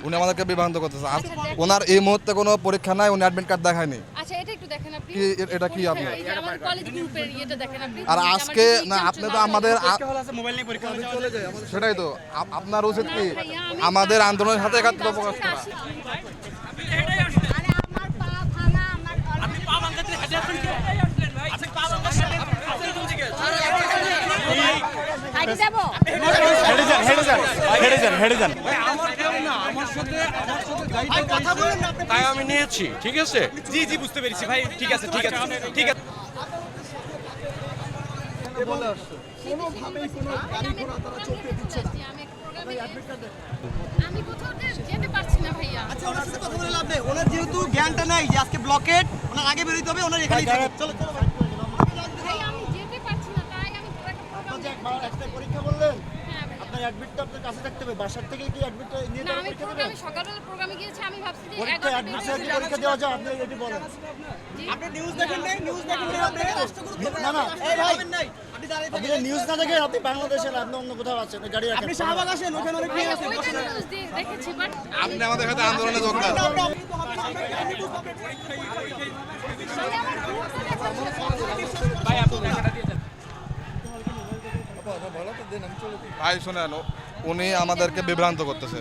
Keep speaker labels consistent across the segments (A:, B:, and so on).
A: উনি আমাদেরকে বিভ্রান্ত করতেছে ওনার এই মুহূর্তে কোনো পরীক্ষা নাই উনি অ্যাডমিট কার্ড দেখায়নি
B: আচ্ছা এটা একটু দেখেন আপনি
A: কি এটা কি আপনি
B: আমাদের কলেজ গ্রুপের ইয়েটা দেখেন আপনি
A: আর আজকে না আপনি তো আমাদের আ-
C: মোবাইল নিয়ে পরীক্ষা হবে
A: সেটাই তো আপনার উচিত কি আমাদের আন্দোলনের সাথে প্রকাশ করা
D: আমার পা ভাঙা আমার হাইটে যাব
C: হেডে যান
E: তাই আমি নিয়েছি ঠিক আছে?
C: জি জি বুঝতে পেরেছি। ভাই ঠিক আছে ঠিক আছে ঠিক আছে।
B: আমি কোথাও যেতে পারছি না ভাইয়া।
F: আচ্ছা ওনার সাথে কথা বলে লাভ নেই। ওনার যেহেতু জ্ঞানটা নাই যে আজকে ব্লকেট ওনার আগে বেরোতে হবে ওনার এখানেই চলো চলো
B: ভাইয়া আমি যেতে পারছি না তাই আমি একটা প্রোগ্রাম
F: একটা পরীক্ষা বললেন। অ্যাডমিটটা আপনার কাছে থাকতে হবে। বাসার থেকে কি অ্যাডমিটটা নিয়ে
B: না আমি প্রোগ্রামে সকালবেলা প্রোগ্রামে গিয়েছি আমি ভাবছি যে
F: পরীক্ষা
B: এগারোটা
F: অ্যাডমিট
B: বেজে
F: কি পরীক্ষা দেওয়া যায়? আপনি এটি বলেন।
B: আপনি
F: নিউজ দেখেন নাই? নিউজ দেখেন নাই আপনি? না না। এই ভাই আপনি নিউজ না দেখেন আপনি বাংলাদেশে আপনি অন্য কোথাও আছেন গাড়ি রাখেন। আপনি শাহবাগ আসেন ওখানে অনেক
B: ভাইয়া ওইটা দেখেছি বাট
A: আপনি আমাদের সাথে আন্দোলনে যোগ দেন। ভাই শোনেন ও- উনি আমাদেরকে বিভ্রান্ত করতেছে।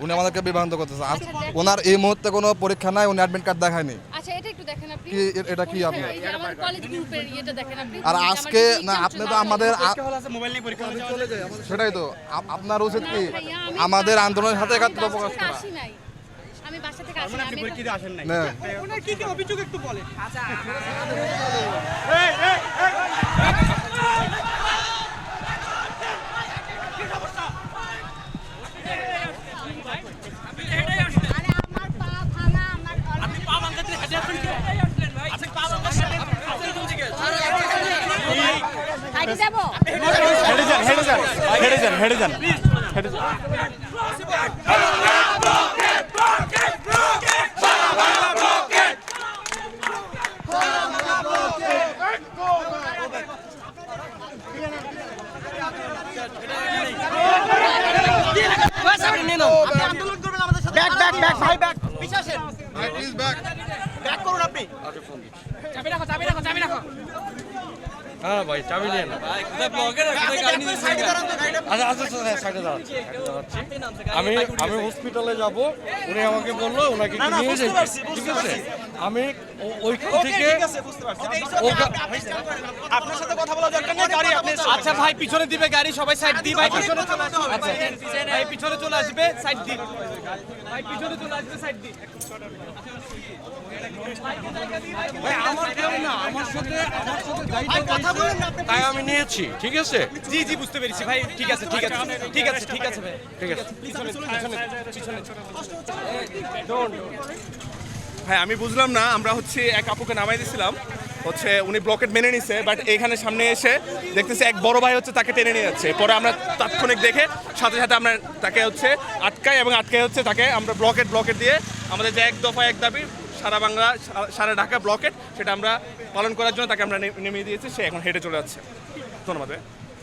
A: উনি আমাদেরকে বিভ্রান্ত করতেছে। আজ ওনার এই মুহূর্তে কোনো পরীক্ষা নাই উনি অ্যাডমিট কার্ড দেখায়নি।
B: আচ্ছা এটা একটু দেখেন আপনি।
A: কি এটা কি আপনি?
B: এই কলেজ গ্রুপের ইয়েটা দেখেন আপনি।
A: আর আজকে না আপনি তো আমাদের
C: মোবাইল নিয়ে পরীক্ষা হবে
A: সেটাই তো। আপ- আপনার উচিত কি? আমাদের আন্দোলনের সাথে
B: বাসা
A: প্রকাশ করা।
B: আমি বাসা থেকে আসি
C: মানে আপনি পরীক্ষা আসেন নাই। ওনার কি কি অভিযোগ একটু বলেন
D: আমার পা ভাঙা আমার হাইটে যাব
C: হেডে যান হেডে যান হেডে যান হেডে যান হেডে যান
F: আপনি আন্দোলন করবেন আমাদের সাথে ব্যাক ব্যাক ব্যাক ভাই ব্যাক পিছে আসেন।
A: ভাই প্লিজ ব্যাক
F: ব্যাক করুন আপনি।
E: হ্যাঁ ভাই চাবি নিয়ে না
F: সাইডে দাঁড়ান তো গাড়িটা
E: আচ্ছা আচ্ছা আচ্ছা সাইডে দাঁড়াচ্ছি সাইডে দাঁড়াচ্ছি। আমি আমি হসপিটালে যাব। উনি আমাকে বলল ওনাকে নিয়ে যাই ঠিক আছে? আমি ওইখান থেকে
F: ঠিক আছে বুঝতে পারছি।
E: ওকা-
F: আপনার সাথে কথা বলা দরকার নেই গাড়ি আপনি
C: আচ্ছা ভাই পিছনে দিবে গাড়ি সবাই সাইড দি ভাই পিছনে চলে আচ্ছা ভাই পিছনে চলে আসবে সাইড দি ভাই পিছনে চলে আসবে সাইড দি
E: তাই আমি নিয়েছি ঠিক আছে?
C: জি জি বুঝতে পেরেছি। ভাই ঠিক আছে ঠিক আছে ঠিক আছে ঠিক আছে ভাই।
E: ঠিক আছে।
C: হ্যাঁ আমি বুঝলাম না আমরা হচ্ছে এক আপুকে নামাই দিয়েছিলাম হচ্ছে উনি ব্লকেট মেনে নিছে বাট এখানে সামনে এসে দেখতেছি এক বড় ভাই হচ্ছে তাকে টেনে নিয়ে যাচ্ছে। পরে আমরা তাৎক্ষণিক দেখে সাথে সাথে আমরা তাকে হচ্ছে আটকাই এবং আটকাই হচ্ছে তাকে আমরা ব্লকেট ব্লকেট দিয়ে আমাদের যে এক দফা এক দাবি সারা বাংলা, সারা ঢাকা ব্লকেট সেটা আমরা পালন করার জন্য তাকে আমরা নেমে দিয়েছি, সে এখন হেঁটে চলে যাচ্ছে ধন্যবাদ।